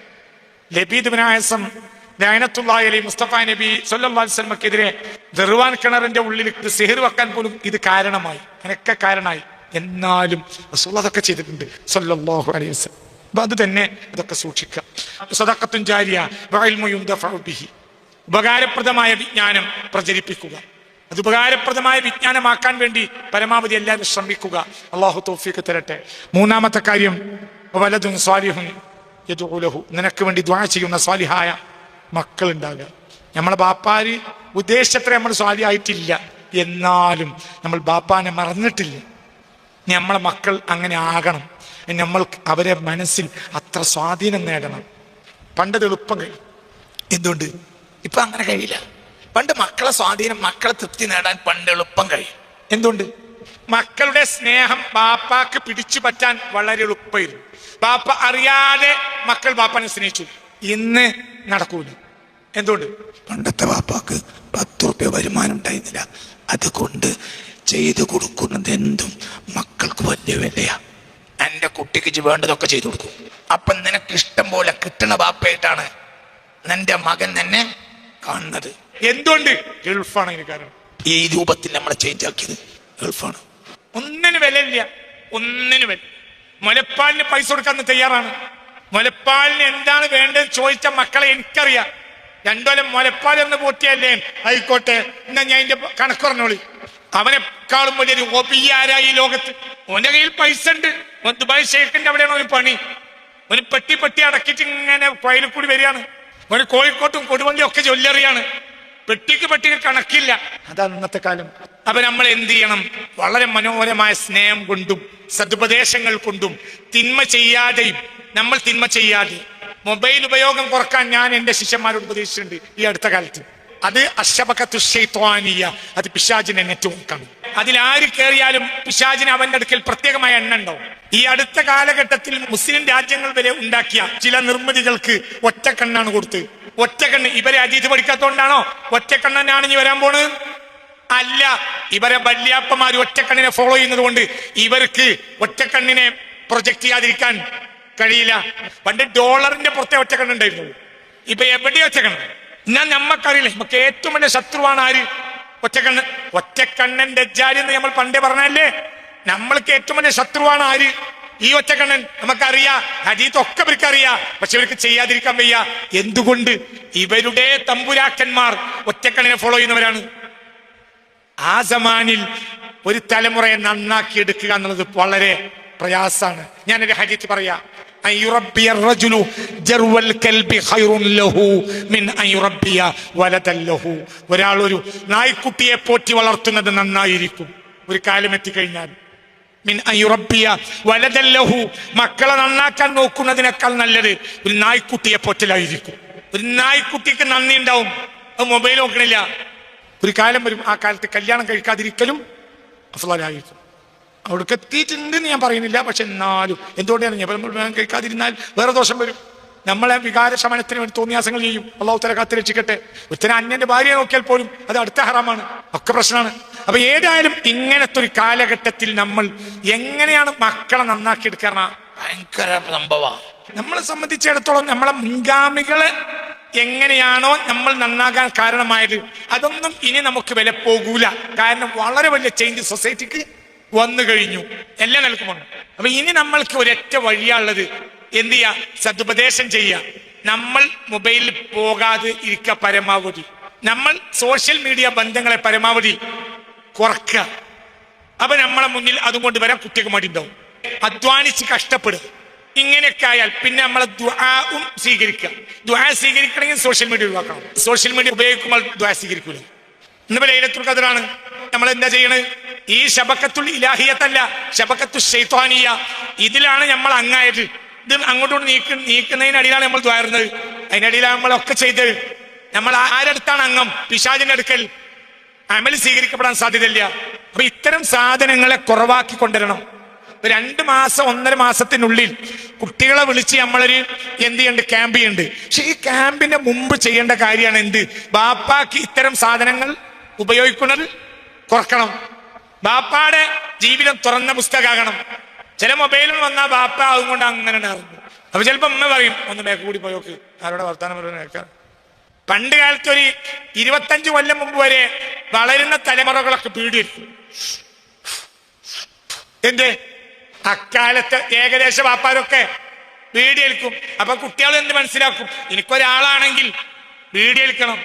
ലബീദ് ബിനായസം അലി മുസ്തഫ നബി സൊല്ലാസ്ലമക്കെതിരെ ദർവാൻ കിണറിന്റെ ഉള്ളിൽ സിഹിർ വെക്കാൻ പോലും ഇത് കാരണമായി. അങ്ങനെയൊക്കെ കാരണമായി. എന്നാലും റസൂൽ അതൊക്കെ ചെയ്തിട്ടുണ്ട്. സല്ലല്ലാഹു അലൈഹി വസല്ലം. അപ്പൊ അത് തന്നെ അതൊക്കെ സൂക്ഷിക്കുക. സദഖത്തുൻ ജാരിയ ബിഹി. ഉപകാരപ്രദമായ വിജ്ഞാനം പ്രചരിപ്പിക്കുക. അത് ഉപകാരപ്രദമായ വിജ്ഞാനമാക്കാൻ വേണ്ടി പരമാവധി എല്ലാവരും ശ്രമിക്കുക. അള്ളാഹു തോഫിക്ക് തരട്ടെ. മൂന്നാമത്തെ കാര്യം വലതും സ്വാലിഹും യദുലഹു നിനക്ക് വേണ്ടി ദ്വാ ചെയ്യുന്ന സ്വാലിഹായ മക്കൾ ഉണ്ടാകുക നമ്മളെ ബാപ്പാര് ഉദ്ദേശത്ര നമ്മൾ സ്വാലിയായിട്ടില്ല. എന്നാലും നമ്മൾ ബാപ്പാനെ മറന്നിട്ടില്ല. നമ്മളെ മക്കൾ അങ്ങനെ ആകണം. നമ്മൾ അവരെ മനസ്സിൽ അത്ര സ്വാധീനം നേടണം. പണ്ട് എളുപ്പം കഴിയും എന്തുകൊണ്ട്? ഇപ്പൊ അങ്ങനെ കഴിയില്ല. പണ്ട് മക്കളെ സ്വാധീനം മക്കളെ തൃപ്തി നേടാൻ പണ്ട് എളുപ്പം കഴിയും എന്തുകൊണ്ട്? മക്കളുടെ സ്നേഹം ബാപ്പാക്ക് പിടിച്ചു പറ്റാൻ വളരെ എളുപ്പമായിരുന്നു. ബാപ്പ അറിയാതെ മക്കൾ ബാപ്പനെ സ്നേഹിച്ചു. ഇന്ന് നടക്കൂല. എന്തുകൊണ്ട്? പണ്ടത്തെ ബാപ്പാക്ക് പത്ത് റുപ്യ വരുമാനം ഉണ്ടായിരുന്നില്ല. അതുകൊണ്ട് ചെയ്തു കൊടുക്കുന്നത് എന്തും മക്കൾക്ക് വലിയ വിലയാ. എന്റെ കുട്ടിക്ക് വേണ്ടതൊക്കെ ചെയ്തു കൊടുക്കും. അപ്പൊ നിനക്ക് ഇഷ്ടം പോലെ കിട്ടണ ബാപ്പയായിട്ടാണ് നിന്റെ മകൻ തന്നെ കാണുന്നത്. എന്തുകൊണ്ട്? ഗൾഫാണ് ഇതിന് കാരണം. ഈ രൂപത്തിൽ നമ്മളെ ചേഞ്ച് ആക്കിയത് ഗൾഫാണ്. ഒന്നിന് വിലയില്ല. ഒന്നിന് വില. മുലപ്പാലിന് പൈസ കൊടുക്കാൻ തയ്യാറാണ്. മുലപ്പാലിന് എന്താണ് വേണ്ടത് ചോദിച്ച മക്കളെ എനിക്കറിയാം. രണ്ടോലം മുലപ്പാലൊന്ന് പൂട്ടിയല്ലേ ആയിക്കോട്ടെ. എന്നാ ഞാൻ എന്റെ കണക്ക് പറഞ്ഞോളി. അവനെക്കാളും വലിയൊരു ഹോബി ആരാ ഈ ലോകത്ത്? ഓന്റെ കയ്യിൽ പൈസ ഉണ്ട്. ദുബായ് ഷേഖിന്റെ അവിടെയാണ് ഒരു പണി. ഒരു പെട്ടി പെട്ടി അടക്കിയിട്ട് ഇങ്ങനെ ഫയലിൽ കൂടി വരികയാണ്. ഒരു കോഴിക്കോട്ടും കൊടുവള്ളിയും ഒക്കെ ജ്വല്ലറിയാണ് പെട്ടിക്ക് പെട്ടിക്ക് കണക്കില്ല. അതാ ഇന്നത്തെ കാലം. അപ്പൊ നമ്മൾ എന്ത് ചെയ്യണം? വളരെ മനോഹരമായ സ്നേഹം കൊണ്ടും സതുപദേശങ്ങൾ കൊണ്ടും തിന്മ ചെയ്യാതെയും നമ്മൾ തിന്മ ചെയ്യാതെ മൊബൈൽ ഉപയോഗം കുറയ്ക്കാൻ ഞാൻ എന്റെ ശിഷ്യന്മാരോട് ഉപദേശിച്ചിട്ടുണ്ട് ഈ അടുത്ത കാലത്ത്. അത് അശബകത്തു ശൈത്വാനിയ. അത് പിശാചിന്റെ നെറ്റ്വർക്കാണ് അതിൽ ആര് കയറിയാലും പിശാചിന് അവന്റെ അടുക്കൽ പ്രത്യേകമായ എണ്ണ ഉണ്ടാവും. ഈ അടുത്ത കാലഘട്ടത്തിൽ മുസ്ലിം രാജ്യങ്ങൾ വരെ ഉണ്ടാക്കിയ ചില നിർമ്മിതികൾക്ക് ഒറ്റക്കണ്ണാണ് കൊടുത്ത്. ഒറ്റക്കണ്ണ് ഇവരെ അജീത് പഠിക്കാത്തോണ്ടാണോ? ഒറ്റക്കണ്ണനാണ് ഇനി വരാൻ പോണ് അല്ല ഇവരെ വല്യാപ്പമാര് ഒറ്റക്കണ്ണിനെ ഫോളോ ചെയ്യുന്നത് കൊണ്ട് ഇവർക്ക് ഒറ്റക്കണ്ണിനെ പ്രൊജക്ട് ചെയ്യാതിരിക്കാൻ കഴിയില്ല. പണ്ട് ഡോളറിന്റെ പുറത്തെ ഒറ്റക്കണ്ണുണ്ടായിരുന്നു. ഇപ്പൊ എവിടെ ഒറ്റക്കണ്ണ്? ഞാൻ നമ്മക്കറിയില്ല. നമുക്ക് ഏറ്റവും വലിയ ശത്രുവാണ് ആര്? ഒറ്റക്കണ്ണൻ ഒറ്റക്കണ്ണൻ ഡജ്ജാരി എന്ന് നമ്മൾ പണ്ടേ പറഞ്ഞല്ലേ? നമ്മൾക്ക് ഏറ്റവും വലിയ ശത്രുവാണ് ആര്? ഈ ഒറ്റക്കണ്ണൻ. നമുക്കറിയാം. ഒക്കെ ഇവർക്ക് അറിയാം പക്ഷെ ഇവർക്ക് ചെയ്യാതിരിക്കാൻ വയ്യ. എന്തുകൊണ്ട്? ഇവരുടെ തമ്പുരാക്കന്മാർ ഒറ്റക്കണ്ണിനെ ഫോളോ ചെയ്യുന്നവരാണ്. ആ സമാനിൽ ഒരു തലമുറയെ നന്നാക്കി എടുക്കുക എന്നുള്ളത് വളരെ പ്രയാസാണ് ഞാനൊരു ഹരീത്ത് പറയാ. അൻ യുറബ്ബിയ الرجل جرو الكلب خير له من أن يربي ولدا له. ഒരാൾ ഒരു നായ്ക്കുട്ടിയെ പോറ്റി വളർത്തുന്നത് നന്നായിരിക്കും ഒരു കാലം എത്തിക്കഴിഞ്ഞാൽ മിൻ അൻ യുറബ്ബിയ വലദൻ ലഹു. മക്കളെ നന്നാക്കാൻ നോക്കുന്നതിനേക്കാൾ നല്ലത് ഒരു നായ്ക്കുട്ടിയെ പോറ്റലായിരിക്കും ഒരു നായ്ക്കുട്ടിക്ക് നന്ദി ഉണ്ടാവും അത് മൊബൈൽ നോക്കണില്ല ഒരു കാലം വരും ആ കാലത്ത് കല്യാണം കഴിക്കാതിരിക്കലും അഫ്ലാലായിരിക്കും അവിടേക്ക് എത്തിയിട്ടുണ്ടെന്ന് ഞാൻ പറയുന്നില്ല. പക്ഷെ എന്നാലും എന്തുകൊണ്ടാണ് ഞാൻ കല്യാണം കഴിക്കാതിരുന്നാൽ വേറെ ദോഷം വരും. നമ്മളെ വികാര ശമനത്തിന് വേണ്ടി തോന്നിയാസങ്ങൾ ചെയ്യും. അള്ളാഹു തല കാത്ത് രക്ഷിക്കട്ടെ. ഒരുത്തന അന്യന്റെ ഭാര്യയെ നോക്കിയാൽ പോലും അത് അടുത്ത ഹറാമാണ്. ഒക്കെ പ്രശ്നമാണ്. അപ്പൊ ഏതായാലും ഇങ്ങനത്തെ ഒരു കാലഘട്ടത്തിൽ നമ്മൾ എങ്ങനെയാണ് മക്കളെ നന്നാക്കി എടുക്കണ ഭയങ്കര സംഭവമാണ് നമ്മളെ സംബന്ധിച്ചിടത്തോളം നമ്മളെ മുൻഗാമികളെ എങ്ങനെയാണോ നമ്മൾ നന്നാകാൻ കാരണമായത്. അതൊന്നും ഇനി നമുക്ക് വില പോകൂല. കാരണം വളരെ വലിയ ചേഞ്ച് സൊസൈറ്റിക്ക് വന്നു കഴിഞ്ഞു. എല്ലാം നിൽക്കുമുണ്ട് അപ്പൊ ഇനി നമ്മൾക്ക് ഒരൊറ്റ വഴിയാണുള്ളത്. എന്ത് ചെയ്യാ? സതുപദേശം ചെയ്യുക നമ്മൾ മൊബൈലിൽ പോകാതെ ഇരിക്ക പരമാവധി. നമ്മൾ സോഷ്യൽ മീഡിയ ബന്ധങ്ങളെ പരമാവധി കുറക്കുക. അപ്പൊ നമ്മളെ മുന്നിൽ അതുകൊണ്ട് വരാൻ കുട്ടിക്ക് മടിണ്ടാവും അധ്വാനിച്ച് കഷ്ടപ്പെടുക. ഇങ്ങനെയൊക്കെ ആയാൽ പിന്നെ നമ്മളെ ദ്വാവും സ്വീകരിക്കുക. ദ്വാ സ്വീകരിക്കണമെങ്കിൽ സോഷ്യൽ മീഡിയ ഒഴിവാക്കണം. സോഷ്യൽ മീഡിയ ഉപയോഗിക്കുമ്പോൾ ദ്വാ സ്വീകരിക്കൂല. ഇന്നിപ്പോ ലൈലത്തുൽ ഖദറാണ്. നമ്മൾ എന്താ ചെയ്യണത് ഈ ശബക്കത്തുൽ ഇലാഹിയത്തല്ല ശബക്കത്തു ഷെയ്ത്വാനിയ ഇതിലാണ് നമ്മൾ അങ്ങായത്. ഇത് അങ്ങോട്ടും നീക്ക നീക്കുന്നതിനടിയിലാണ് നമ്മൾ ദ്വാരുന്നത് അതിനടിയിലാണ് നമ്മളൊക്കെ ചെയ്തത്. നമ്മൾ ആരടുത്താണ് അംഗം? പിശാചിന്റെ അടുക്കൽ. അമൽ സ്വീകരിക്കപ്പെടാൻ സാധ്യതയില്ല. അപ്പൊ ഇത്തരം സാധനങ്ങളെ കുറവാക്കി കൊണ്ടുവരണം. രണ്ട് മാസം ഒന്നര മാസത്തിനുള്ളിൽ കുട്ടികളെ വിളിച്ച് നമ്മളൊരു എന്ത് ചെയ്യണ്ട്? ക്യാമ്പ് ചെയ്യുന്നുണ്ട് പക്ഷെ ഈ ക്യാമ്പിന്റെ മുമ്പ് ചെയ്യേണ്ട കാര്യമാണ് എന്ത്? ബാപ്പാക്ക് ഇത്തരം സാധനങ്ങൾ ഉപയോഗിക്കുന്നത് കുറക്കണം. ബാപ്പാടെ ജീവിതം തുറന്ന പുസ്തകമാകണം. ചില മൊബൈലിൽ വന്ന ബാപ്പ അതുകൊണ്ട് അങ്ങനെ ഇറങ്ങും. അപ്പൊ ചിലപ്പോ അമ്മ പറയും ഒന്ന് ബാക്ക് കൂടി പോയോക്ക് ആരോടെ വർത്താനം പറയുന്നത് കേൾക്കാം പണ്ട് കാലത്ത് ഒരു ഇരുപത്തഞ്ച് കൊല്ലം മുമ്പ് വരെ വളരുന്ന തലമുറകളൊക്കെ പീഡിയിരിക്കും എന്തേ? അക്കാലത്ത് ഏകദേശ വാപ്പാരൊക്കെ വീടിയേൽക്കും അപ്പൊ കുട്ടികൾ എന്ത് മനസ്സിലാക്കും? എനിക്കൊരാളാണെങ്കിൽ വീടിയേൽക്കണം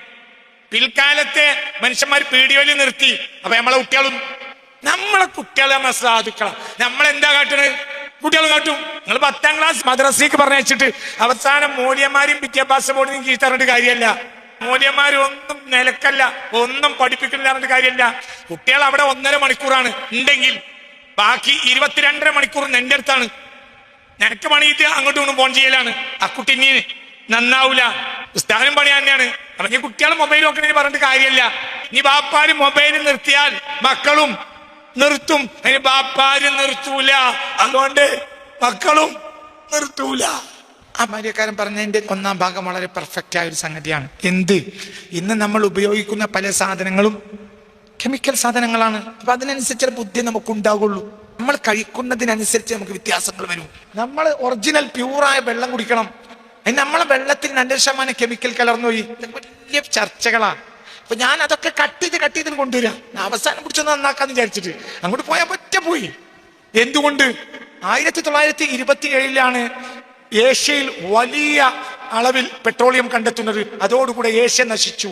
പിൽക്കാലത്തെ മനുഷ്യന്മാർ പീഡിയോയിൽ നിർത്തി. അപ്പൊ നമ്മളെ കുട്ടികളും നമ്മളെ കുട്ടികളെ നമ്മൾ സാധിക്കണം. നമ്മൾ എന്താ കാട്ടണത് കുട്ടികൾ കാട്ടും. നിങ്ങൾ പത്താം ക്ലാസ് മദ്രസയ്ക്ക് പറഞ്ഞയച്ചിട്ട് അവസാനം മൂല്യന്മാരും വിദ്യാഭ്യാസ ബോർഡിനും ചീത്ത പറഞ്ഞിട്ട് കാര്യമല്ല. മോഡിയന്മാരും ഒന്നും നിലക്കല്ല ഒന്നും പഠിപ്പിക്കുന്നില്ല പറഞ്ഞിട്ട് കാര്യമല്ല. കുട്ടികൾ അവിടെ ഒന്നര മണിക്കൂറാണ്. ഉണ്ടെങ്കിൽ ബാക്കി ഇരുപത്തിരണ്ടര മണിക്കൂർ എന്റെ അടുത്താണ്. നിനക്ക് പണിയിട്ട് അങ്ങോട്ടും ഇങ്ങോട്ടും ഫോൺ ചെയ്യലാണ്. ആ കുട്ടി ഇനി നന്നാവൂല. പുസ്തകം പണി തന്നെയാണ്. അപ്പൊ കുട്ടികൾ മൊബൈൽ നോക്കണേ പറഞ്ഞിട്ട് കാര്യമില്ല. ഇനി ബാപ്പാരും മൊബൈൽ നിർത്തിയാൽ മക്കളും നിർത്തും. അതിന് ബാപ്പാര് നിർത്തൂല. അതുകൊണ്ട് മക്കളും നിർത്തൂല. ആ മര്യക്കാരൻ പറഞ്ഞതിന്റെ ഒന്നാം ഭാഗം വളരെ പെർഫെക്റ്റ് ആയ ഒരു സംഗതിയാണ്. എന്ത്? ഇന്ന് നമ്മൾ ഉപയോഗിക്കുന്ന പല സാധനങ്ങളും കെമിക്കൽ സാധനങ്ങളാണ്. അപ്പൊ അതിനനുസരിച്ചുള്ള ബുദ്ധി നമുക്ക് ഉണ്ടാകുള്ളൂ നമ്മൾ കഴിക്കുന്നതിനനുസരിച്ച് നമുക്ക് വ്യത്യാസങ്ങൾ വരും. നമ്മൾ ഒറിജിനൽ പ്യൂറായ വെള്ളം കുടിക്കണം. അതിന് നമ്മളെ വെള്ളത്തിൽ രണ്ട് ശതമാനം കെമിക്കൽ കലർന്നു പോയി വലിയ ചർച്ചകളാ. അപ്പൊ ഞാൻ അതൊക്കെ കട്ട് ചെയ്ത് കട്ട് ചെയ്ത് കൊണ്ടുവരാം. അവസാനം പിടിച്ചൊന്ന് നന്നാക്കാന്ന് വിചാരിച്ചിട്ട്. അങ്ങോട്ട് പോയാൽ പറ്റ പോയി. എന്തുകൊണ്ട്? ആയിരത്തി തൊള്ളായിരത്തി ഇരുപത്തി ഏഴിലാണ് ഏഷ്യയിൽ വലിയ അളവിൽ പെട്രോളിയം കണ്ടെത്തുന്നത്. അതോടുകൂടെ ഏഷ്യ നശിച്ചു.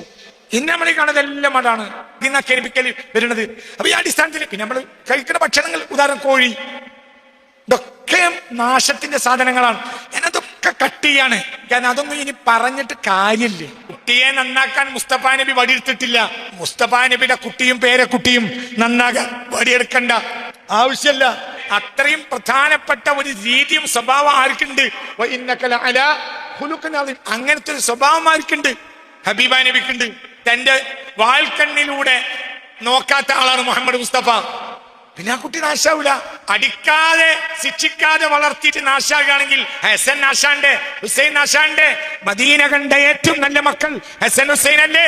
ഇന്ന് നമ്മൾ കാണുന്നത് കാണുന്നതെല്ലാം അതാണ്. പിന്നെ കെമിക്കൽ വരുന്നത്. അപ്പൊ ഈ അടിസ്ഥാനത്തിൽ പിന്നെ നമ്മൾ കഴിക്കുന്ന ഭക്ഷണങ്ങൾ ഉദാഹരണം കോഴി. ഇതൊക്കെ നാശത്തിന്റെ സാധനങ്ങളാണ്. ഞാൻ അതൊക്കെ കട്ട് ചെയ്യാണ്. കാരണം അതൊന്നും ഇനി പറഞ്ഞിട്ട് കാര്യമില്ലേ. കുട്ടിയെ നന്നാക്കാൻ മുസ്തഫ നബി വടിയെടുത്തിട്ടില്ല. മുസ്തഫ നബിയുടെ കുട്ടിയും പേരക്കുട്ടിയും നന്നാകാൻ വടിയെടുക്കണ്ട. ആവശ്യമല്ല. അത്രയും പ്രധാനപ്പെട്ട ഒരു രീതിയും സ്വഭാവം ആർക്കുണ്ട്. അങ്ങനത്തെ ഒരു സ്വഭാവം ആർക്കുണ്ട്? ഹബീബ നബിക്കുണ്ട്. തന്റെ വാൽക്കണ്ണിലൂടെ നോക്കാത്ത ആളാണ് മുഹമ്മദ് മുസ്തഫ. പിന്നെ ആ കുട്ടി നാശാവൂല. അടിക്കാതെ ശിക്ഷിക്കാതെ വളർത്തിയിട്ട് നാശാകുകയാണെങ്കിൽ ഹസൻ നാശാണ്ട് ഹുസൈൻ നാശാണ്ട്. മദീന കണ്ട ഏറ്റവും നല്ല മക്കൾ ഹസൻ ഹുസൈൻ അല്ലേ.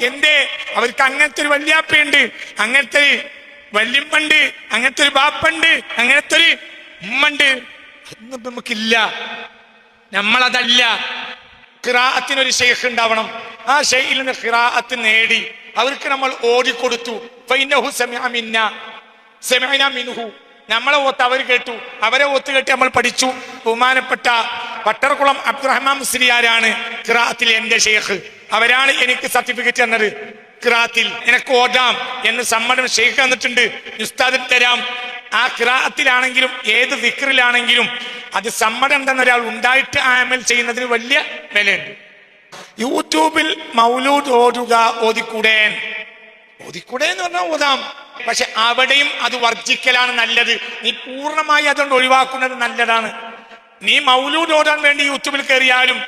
എന്തേ? അവർക്ക് അങ്ങനത്തെ ഒരു വല്യാപ്പയുണ്ട് അങ്ങനത്തെ ഒരു വല്യമ്മണ്ട് അങ്ങനത്തെ ഒരു ബാപ്പുണ്ട് അങ്ങനത്തെ ഒരു ഉമ്മണ്ട്. അതൊന്നും നമുക്കില്ല. നമ്മളതല്ല. ഖിറാഅത്തിനൊരു ഷെയ്ഖ് ഉണ്ടാവണം. ആ ഷെയ്ഖിൽ നിന്ന് ഖിറാഅത്ത് നേടി. അവർക്ക് നമ്മൾ ഓടിക്കൊടുത്തു ഫൈനഹു സമിഅന മിനുഹു. നമ്മളെ ഓത്ത് അവർ കേട്ടു. അവരെ ഓത്ത് കേട്ടി നമ്മൾ പഠിച്ചു. ബഹുമാനപ്പെട്ട പട്ടർകുളം അബ്ദുറഹ്മാൻ മുസ്ലിയാരാണ് ഖിറാത്തിൽ എന്റെ ഷെയ്ഖ്. അവരാണ് എനിക്ക് സർട്ടിഫിക്കറ്റ് തന്നത്. ഖിറാത്തിൽ എനിക്ക് ഓടാം എന്ന് സമ്മതം ഷെയ്ഖ് തന്നിട്ടുണ്ട്. ഉസ്താദിന് തരാം. ആ ഖിറാത്തിലാണെങ്കിലും ഏത് വിക്റിലാണെങ്കിലും അത് സമ്മതം തന്ന ഒരാൾ ഉണ്ടായിട്ട് ആ അമൽ ചെയ്യുന്നതിന് വലിയ വിലയുണ്ട്. യൂട്യൂബിൽ മൗലൂദ് ഓതുക ഓതിക്കൂടേ ഓതിക്കൂടെ എന്ന് പറഞ്ഞാൽ ഓതാം. പക്ഷെ അവിടെയും അത് വർജിക്കലാണ് നല്ലത്. നീ പൂർണമായി അതുകൊണ്ട് ഒഴിവാക്കുന്നത് നല്ലതാണ്. നീ മൗലൂദ് ഓടാൻ വേണ്ടി യൂട്യൂബിൽ കയറിയാലും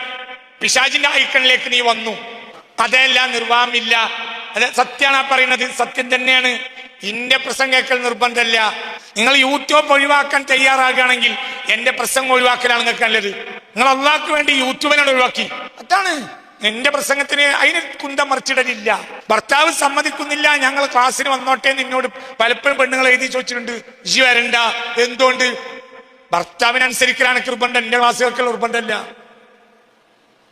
പിശാജിന്റെ ഐക്കണിലേക്ക് നീ വന്നു. അതല്ല നിർവാമില്ല അത് സത്യമാണ് പറയുന്നത്. സത്യം തന്നെയാണ്. ഇന്റെ കേൾക്കൽ നിർബന്ധമല്ല. നിങ്ങൾ യൂട്യൂബ് ഒഴിവാക്കാൻ തയ്യാറാകുകയാണെങ്കിൽ എന്റെ പ്രസംഗം ഒഴിവാക്കലാണ് നിങ്ങൾക്ക് നല്ലത്. നിങ്ങൾ അള്ളാഹ്ക്ക് വേണ്ടി യൂട്യൂബിനാണ് ഒഴിവാക്കി. അതാണ്. എന്റെ പ്രസംഗത്തിന് അതിന് കുന്തം മറിച്ചിടലില്ല. ഭർത്താവ് സമ്മതിക്കുന്നില്ല. ഞങ്ങൾ ക്ലാസ്സിന് വന്നോട്ടെ നിന്നോട് പലപ്പോഴും പെണ്ണുങ്ങൾ എഴുതി ചോദിച്ചിട്ടുണ്ട്. ജി വരണ്ട. എന്തുകൊണ്ട്? ഭർത്താവിനനുസരിക്കലാണ് നിർബന്ധം. എന്റെ ക്ലാസ്സുകൾക്ക് നിർബന്ധമല്ല.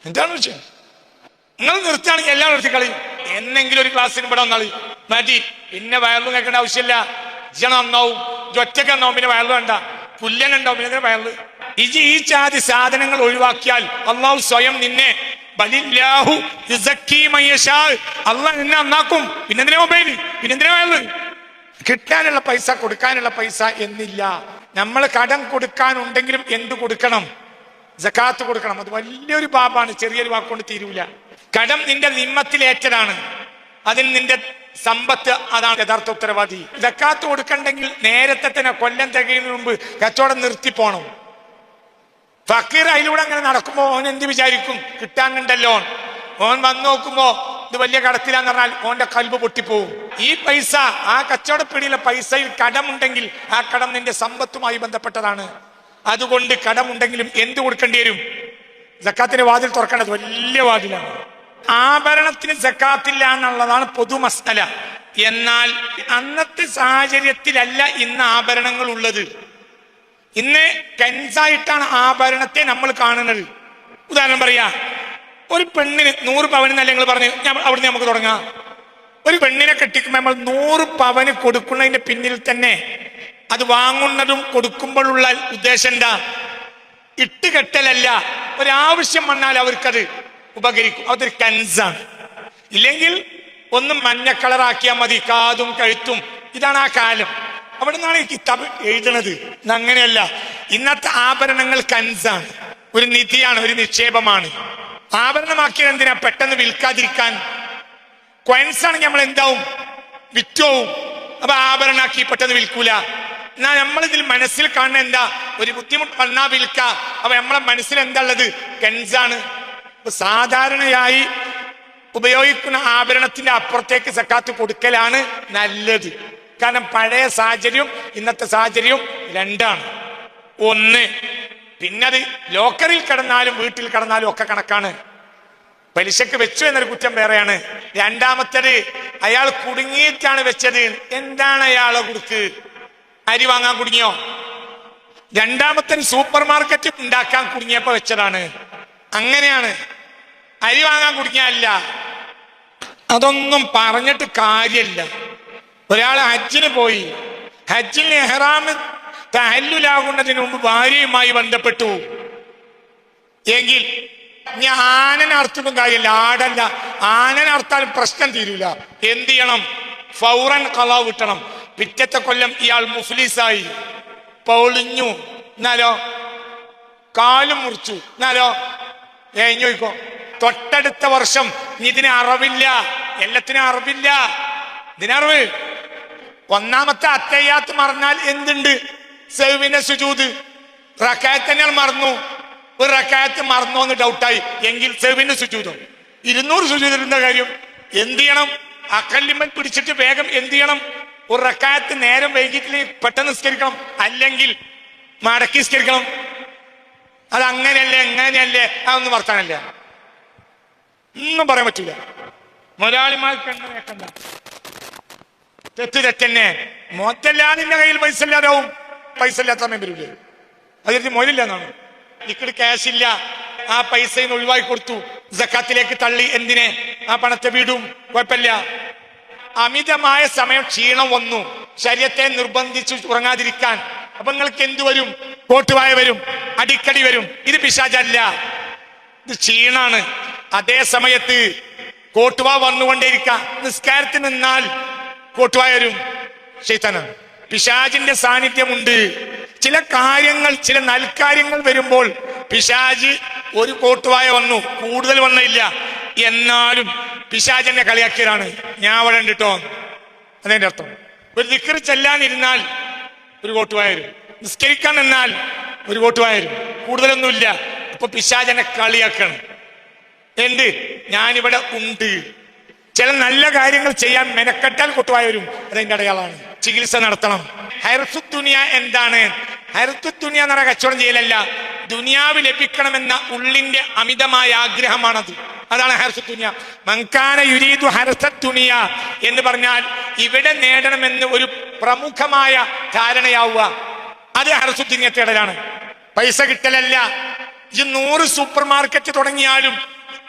എന്താണ് വിഷയം? നിങ്ങൾ നിർത്തുകയാണെങ്കിൽ എല്ലാം നിർത്തി കളി. എന്നെങ്കിലും ഒരു ക്ലാസ്സിന് ഇവിടെ വന്നാളി. മാറ്റി പിന്നെ വയറു കേൾക്കേണ്ട ആവശ്യമില്ല. ജണം നന്നാവും ഒറ്റയ്ക്ക് നന്നാവും പിന്നെ വയറിൽ വേണ്ട. പുല്ലൻ ഉണ്ടാവും പിന്നെ വയറിൽ? ഇജി ഈ ചാതി സാധനങ്ങൾ ഒഴിവാക്കിയാൽ അള്ളാഹു സ്വയം നിന്നെ അള്ളാഹ് നിന്നെ നന്നാക്കും. പിന്നെന്തിനാ മൊബൈൽ? പിന്നെന്തിനാ വയറിൽ കിട്ടാനുള്ള പൈസ കൊടുക്കാനുള്ള പൈസ എന്നില്ല. നമ്മൾ കടം കൊടുക്കാനുണ്ടെങ്കിലും എന്ത് കൊടുക്കണം? ജക്കാത്ത് കൊടുക്കണം. അത് വലിയൊരു പാപാണ്. ചെറിയൊരു വാക്കുകൊണ്ട് തീരൂല. കടം നിന്റെ നിമ്മത്തിലേറ്റതാണ് അതിൽ നിന്റെ സമ്പത്ത് അതാണ് യഥാർത്ഥ ഉത്തരവാദി. ജക്കാത്ത് കൊടുക്കണ്ടെങ്കിൽ നേരത്തെ തന്നെ കൊല്ലം തികയുന്നതിന് മുമ്പ് കച്ചവടം നിർത്തി പോണം. ഫക്കീർ അതിലൂടെ അങ്ങനെ നടക്കുമ്പോ ഓൻ എന്ത് വിചാരിക്കും? കിട്ടാനുണ്ടല്ലോ ഓൻ. വന്നു നോക്കുമ്പോ ഇത് വലിയ കടത്തിലാന്ന് പറഞ്ഞാൽ ഓന്റെ കൽബ് പൊട്ടിപ്പോവും. ഈ പൈസ ആ കച്ചവടപ്പിടിയിലെ പൈസയിൽ കടമുണ്ടെങ്കിൽ ആ കടം നിന്റെ സമ്പത്തുമായി ബന്ധപ്പെട്ടതാണ്. അതുകൊണ്ട് കടമുണ്ടെങ്കിലും എന്ത് കൊടുക്കേണ്ടി വരും? ജക്കാത്തിന്റെ വാതിൽ തുറക്കേണ്ടത് വലിയ വാതിലാണ്. ആഭരണത്തിന് ജക്കാത്തില്ല എന്നുള്ളതാണ് പൊതു മസ്തല എന്നാൽ അന്നത്തെ സാഹചര്യത്തിലല്ല ഇന്ന് ആഭരണങ്ങൾ ഉള്ളത് ഇന്ന് കെൻസായിട്ടാണ് ആഭരണത്തെ നമ്മൾ കാണുന്നത്. ഉദാഹരണം പറയാ ഒരു പെണ്ണിന് നൂറ് പവൻ എന്നല്ല നിങ്ങൾ പറഞ്ഞു അവിടുന്ന് നമുക്ക് തുടങ്ങാം. ഒരു പെണ്ണിനെ കെട്ടിക്കുമ്പോൾ നമ്മൾ നൂറ് പവന് കൊടുക്കുന്നതിന്റെ പിന്നിൽ തന്നെ അത് വാങ്ങുന്നതും കൊടുക്കുമ്പോഴുള്ള ഉദ്ദേശം എന്താ? ഇട്ടുകെട്ടലല്ല ഒരാവശ്യം വന്നാൽ അവർക്കത് ഉപകരിക്കും. അതൊരു കൻസാണ് ഇല്ലെങ്കിൽ ഒന്ന് മഞ്ഞ കളറാക്കിയാൽ മതി കാതും കഴുത്തും. ഇതാണ് ആ കാലം. അവിടെ നിന്നാണ് ഈ കിതാബ് എഴുതണത്. അങ്ങനെയല്ല ഇന്നത്തെ ആഭരണങ്ങൾ കൻസാണ് ഒരു നിധിയാണ് ഒരു നിക്ഷേപമാണ്. ആഭരണമാക്കിയത് എന്തിനാ പെട്ടെന്ന് വിൽക്കാതിരിക്കാൻ? ക്വൻസാണ് നമ്മൾ എന്താവും? വിറ്റവും. അപ്പൊ ആഭരണമാക്കി പെട്ടെന്ന് വിൽക്കൂല. എന്നാ നമ്മളിതിൽ മനസ്സിൽ കാണുന്ന എന്താ? ഒരു ബുദ്ധിമുട്ട് വന്നാ വിൽക്ക. അപ്പൊ നമ്മളെ മനസ്സിൽ എന്താ ഉള്ളത്? കെൻസാണ് സാധാരണയായി ഉപയോഗിക്കുന്ന ആഭരണത്തിന്റെ അപ്പുറത്തേക്ക് സക്കാത്ത് കൊടുക്കലാണ് നല്ലത്. കാരണം പഴയ സാഹചര്യവും ഇന്നത്തെ സാഹചര്യവും രണ്ടാണ്. ഒന്ന് പിന്നെ അത് ലോക്കറിൽ കിടന്നാലും വീട്ടിൽ കിടന്നാലും ഒക്കെ കണക്കാണ്. പലിശക്ക് വെച്ചു എന്നൊരു കുറ്റം വേറെയാണ്. രണ്ടാമത്തേത് അയാൾ കുടുങ്ങിയിട്ടാണ് വെച്ചത്. എന്താണ് അയാളെ കുടുക്ക്? അരി വാങ്ങാൻ കുടുങ്ങിയോ? രണ്ടാമത്തെ സൂപ്പർ മാർക്കറ്റ് ഉണ്ടാക്കാൻ കുടുങ്ങിയപ്പോ വെച്ചതാണ്. അങ്ങനെയാണ്. അരി വാങ്ങാൻ കുടുങ്ങിയല്ല അതൊന്നും പറഞ്ഞിട്ട് കാര്യമില്ല. ഒരാൾ ഹജ്ജിന് പോയി. ഹജ്ജിൽ എഹ്റാമ് തഹല്ലുലാകുന്നതിന് മുമ്പ് ഭാര്യയുമായി ബന്ധപ്പെട്ടു. എങ്കിൽ ഞാൻ അർത്ഥിക്കും കാര്യമില്ല. ആടല്ല. ആനൻ അർത്ഥാലും പ്രശ്നം തീരൂല. എന്ത് ചെയ്യണം? ഫൗറൻ കള വിട്ടണം. പിറ്റത്തെ കൊല്ലം ഇയാൾ മുഫ്ലീസായി. പൊളിഞ്ഞു. എന്നാലോ? കാലും മുറിച്ചു. എന്നാലോ? ഏഞ്ഞു ചോദിക്കോ? തൊട്ടടുത്ത വർഷം ഇതിന് അറിവില്ല. എല്ലാത്തിനും അറിവില്ല. ഇതിനറിവ് ഒന്നാമത്തെ അത്തയ്യാത്ത് മറന്നാൽ എന്തുണ്ട്? സെവിനെ സുജൂത്. റക്കായത്ത് തന്നെ മറന്നു. ഒരു റക്കായത്ത് മറന്നു എന്ന് ഡൗട്ടായി എങ്കിൽ സെവിനെ സുജൂതം? ഇരുന്നൂറ് സുജൂതിരുന്ന കാര്യം. എന്ത് ചെയ്യണം? അക്കല്ലിമ്മൻ പിടിച്ചിട്ട് വേഗം എന്ത് ചെയ്യണം? ഒരു റക്കായത്ത് നേരം വൈകിട്ടില്ലെങ്കിൽ പെട്ടെന്ന് നിസ്കരിക്കണം. അല്ലെങ്കിൽ മടക്കി നിസ്കരിക്കണം. അത് അങ്ങനെയല്ലേ എങ്ങനെയല്ലേ അതൊന്നും വർത്താനല്ല. ഒന്നും പറയാൻ പറ്റില്ല മുതലാളിമാർക്ക് വേക്കണ്ട. തെറ്റ് തെറ്റന്നെ. മോത്തല്ലാതിന്റെ കയ്യിൽ പൈസ ഇല്ലാതാവും. പൈസ ഇല്ലാത്ത വരൂലേ. അതിന് മോലില്ല എന്നാണ്. ലിക്വിഡ് ക്യാഷ് ഇല്ല. ആ പൈസ ഒഴിവാക്കി കൊടുത്തു. ജക്കാത്തിലേക്ക് തള്ളി. എന്തിനെ? ആ പണത്തെ വീടും. കുഴപ്പമില്ല. അമിതമായ സമയം ക്ഷീണം വന്നു. ശരീരത്തെ നിർബന്ധിച്ചു ഉറങ്ങാതിരിക്കാൻ. അപ്പൊ നിങ്ങൾക്ക് എന്തു വരും? കോട്ടുവായ വരും. അടിക്കടി വരും. ഇത് പിശാചല്ല. ഇത് ക്ഷീണാണ്. അതേ സമയത്ത് കോട്ടുവ വന്നുകൊണ്ടേയിരിക്കാം. നിസ്കാരത്തിൽ നിന്നാൽ കോട്ടുവായ വരും ശൈത്താനാണ് പിശാജിന്റെ സാന്നിധ്യമുണ്ട്. ചില കാര്യങ്ങൾ ചില നൽകാര്യങ്ങൾ വരുമ്പോൾ പിശാജ് ഒരു കോട്ടുവായ വന്നു. കൂടുതൽ വന്നില്ല. എന്നാലും പിശാജന്റെ കളിയാക്കിയതാണ്. ഞാൻ അവിടെ ഉണ്ടിട്ടോ അതെന്റെ അർത്ഥം. ഒരു ദിക്കറി ചെല്ലാനിരുന്നാൽ ഒരു കോട്ടുവായരും. നിസ്കരിക്കാൻ നിന്നാൽ ഒരു കോട്ടുവായരും. കൂടുതലൊന്നുമില്ല. അപ്പൊ പിശാജനെ കളിയാക്കണം. എന്ത്? ഞാനിവിടെ ഉണ്ട്. ചില നല്ല കാര്യങ്ങൾ ചെയ്യാൻ മെനക്കെട്ടാൽ കൊട്ടുവായ വരും അതിന്റെ അടയാളാണ് ചികിത്സ നടത്തണം. ഹൈർഫു ദുനിയ എന്താണ്? ഹൈർഫു ദുനിയ എന്ന് പറയുന്ന കച്ചവടം ചെയ്യലല്ല. ദുനിയാവ് ലഭിക്കണമെന്ന ഉള്ളിന്റെ അമിതമായ ആഗ്രഹമാണത്. അതാണ് ഹർസ തുനിയ മങ്കാന യുരീതു ഹർസ തുനിയ എന്ന് പറഞ്ഞാൽ ഇവിടെ നേടണമെന്ന് ഒരു പ്രമുഖമായ ധാരണയാവുക. അത് ഹർസു തുനിയ തേടലാണ്. പൈസ കിട്ടലല്ല. ഈ നൂറ് സൂപ്പർ മാർക്കറ്റ് തുടങ്ങിയാലും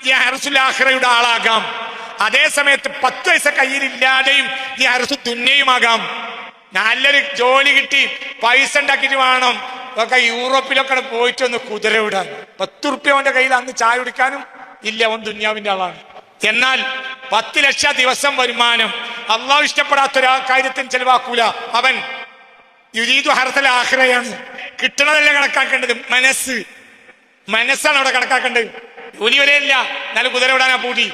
ഈ ഹർസുലാഹ്റയുടെ ആളാകാം. അതേ സമയത്ത് പത്ത് പൈസ കയ്യിലില്ലാതെയും ഈ അരസു തുന്നയുമാകാം. നല്ലൊരു ജോലി കിട്ടി പൈസ ഉണ്ടാക്കിയിട്ട് വേണം. ഒക്കെ യൂറോപ്പിലൊക്കെ പോയിട്ട് ഒന്ന് കുതിര വിടാൻ. പത്ത് റുപ്യ അവന്റെ കയ്യിൽ അന്ന് ചായ കുടിക്കാനും ഇല്ല അവൻ ദുന്യാവിന്റെ ആളാണ്. എന്നാൽ പത്ത് ലക്ഷ ദിവസം വരുമാനം. അള്ളാഹു ഇഷ്ടപ്പെടാത്ത ഒരു കാര്യത്തിന് ചെലവാക്കൂല. അവൻ യുരീദു ഹർത്തൽ ആഹ്റയാണ് കിട്ടണതല്ല കണക്കാക്കേണ്ടത്? മനസ്സ്. മനസ്സാണ് അവിടെ കണക്കാക്കേണ്ടത്. ജോലി വരെയല്ല. എന്നാലും കുതിര വിടാനാ പൂതി.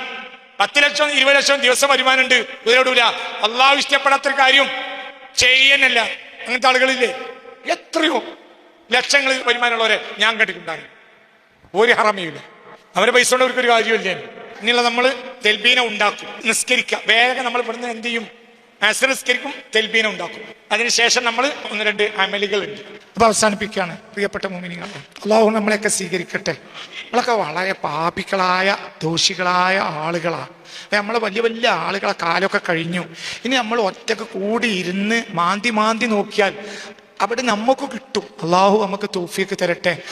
പത്ത് ലക്ഷം ഇരുപത് ലക്ഷം ദിവസം വരുമാനമുണ്ട്. ഇവരോടൂല. അള്ളാഹു ഇഷ്ടപ്പെടാത്തൊരു കാര്യം ചെയ്യാനല്ല. അങ്ങനത്തെ ആളുകളില്ലേ? എത്രയോ ലക്ഷങ്ങൾ വരുമാനമുള്ളവരെ ഞാൻ കണ്ടിട്ടുണ്ടാകും ഒരു ഹറമയില്ല അവരെ പൈസ കൊണ്ട് ഒരു കാര്യമില്ല. ഇനിയുള്ള നമ്മൾ തെൽബീന ഉണ്ടാക്കും നിസ്കരിക്കുക. വേഗം നമ്മൾ ഇവിടുന്ന് എന്ത് ചെയ്യും? അസർ നിസ്കരിക്കും തെൽബീന ഉണ്ടാക്കും. അതിനുശേഷം നമ്മൾ ഒന്ന് രണ്ട് അമലികൾ ഉണ്ട് അപ്പൊ അവസാനിപ്പിക്കുകയാണ്. പ്രിയപ്പെട്ട മോമിനികൾ അള്ളാഹു നമ്മളെയൊക്കെ സ്വീകരിക്കട്ടെ. നമ്മളൊക്കെ വളരെ പാപികളായ ദോഷികളായ ആളുകളാണ് നമ്മൾ വലിയ വലിയ ആളുകളെ കാലമൊക്കെ കഴിഞ്ഞു. ഇനി നമ്മൾ ഒറ്റയ്ക്ക് കൂടി ഇരുന്ന് മാന്തി മാന്തി നോക്കിയാൽ അവിടെ നമുക്ക് കിട്ടും. അള്ളാഹു നമുക്ക് തോഫിയൊക്കെ തരട്ടെ.